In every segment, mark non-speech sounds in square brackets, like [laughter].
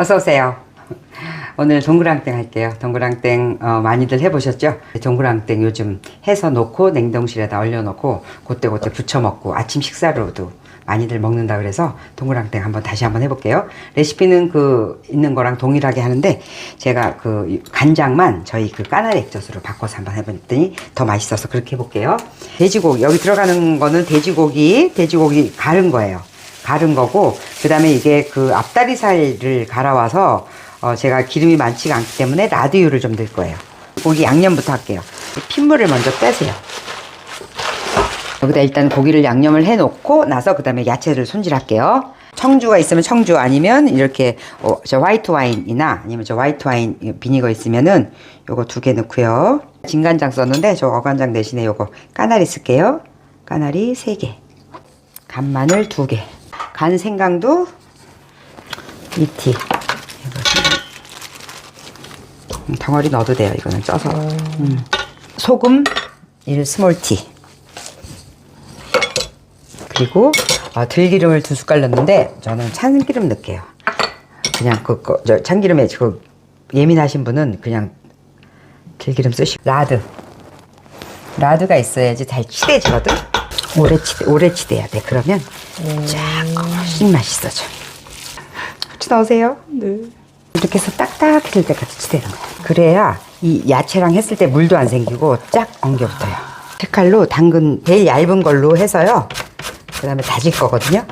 어서 오세요. 오늘 동그랑땡 할게요. 동그랑땡 어, 많이들 해보셨죠? 동그랑땡 요즘 해서 놓고 냉동실에다 얼려놓고 그때그때 부쳐 먹고 아침 식사로도 많이들 먹는다 그래서 동그랑땡 한번 다시 한번 해볼게요. 레시피는 그 있는 거랑 동일하게 하는데 제가 그 간장만 저희 그 까나리 액젓으로 바꿔서 한번 해봤더니 더 맛있어서 그렇게 해볼게요. 돼지고기 여기 들어가는 거는 돼지고기 돼지고기 갈은 거예요. 갈은 거고 그 다음에 이게 그 앞다리 살을 갈아와서 어 제가 기름이 많지가 않기 때문에 라디오를 좀 넣을 거예요. 고기 양념부터 할게요. 핏물을 먼저 빼세요. 여기다 일단 고기를 양념을 해 놓고 나서 그 다음에 야채를 손질할게요. 청주가 있으면 청주 아니면 이렇게 어, 저 화이트 와인이나 아니면 저 화이트 와인 비니거 있으면은 요거 두 개 넣고요. 진간장 썼는데 저 어간장 대신에 요거 까나리 쓸게요. 까나리 세 개. 간마늘 두 개. 간 생강도 이티. 음, 덩어리 넣어도 돼요. 이거는 쪄서. 음. 소금 1 스몰티. 그리고 어, 들기름을 두 숟갈 넣는데 저는 참기름 넣을게요. 그냥 그, 그 저, 참기름에 그 예민하신 분은 그냥 들기름 쓰시고 라드. 라드가 있어야지 잘 치대지거든. 오래 치대 오래 치대야 돼. 그러면 쫙 훨씬 맛있어져. 같이 넣으세요. 네. 이렇게 해서 딱딱해질 때까지 치대는 거야. 그래야 이 야채랑 했을 때 물도 안 생기고 쫙 엉겨 붙어요. 색깔로 당근 제일 얇은 걸로 해서요. 그 다음에 다질 거거든요.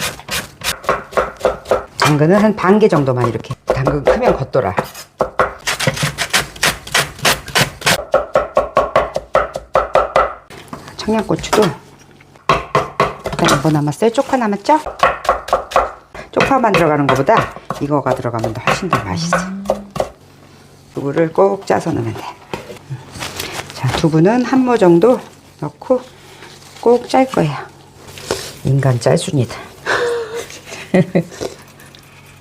당근은 한 반 개 정도만 이렇게. 당근 크면 겉돌아. 청양고추도 일단 뭐 남았어요? 쪽파 남았죠? 쪽파만 들어가는 것보다 이거가 들어가면 더 훨씬 더 맛있어. 두부를 꼭 짜서 넣으면 돼. 자, 두부는 한 모 정도 넣고 꼭 짤 거예요. 인간 짤순이다. [laughs]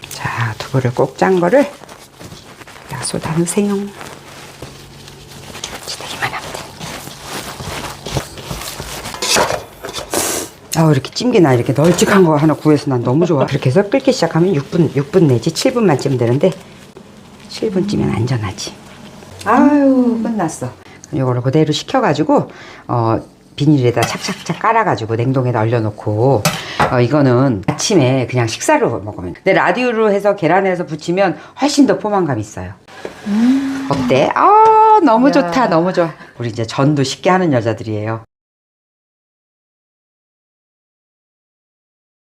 자, 두부를 꼭 짠 거를 다 쏟아 넣으세요. 치대기만 하면 돼. 아우 이렇게 찜기나 이렇게 널찍한 거 하나 구해서 난 너무 좋아. 그렇게 해서 끓기 시작하면 6분, 6분 내지 7분만 찌면 되는데 7분 찌면 안전하지. 아유 끝났어. 이거를 그대로 식혀가지고 어 비닐에다 착착착 깔아가지고 냉동에다 얼려놓고 어 이거는 아침에 그냥 식사로 먹으면. 근데 라디오로 해서 계란에서 부치면 훨씬 더 포만감 있어요. 어때? 아 너무 좋다, 너무 좋아. 우리 이제 전도 쉽게 하는 여자들이에요.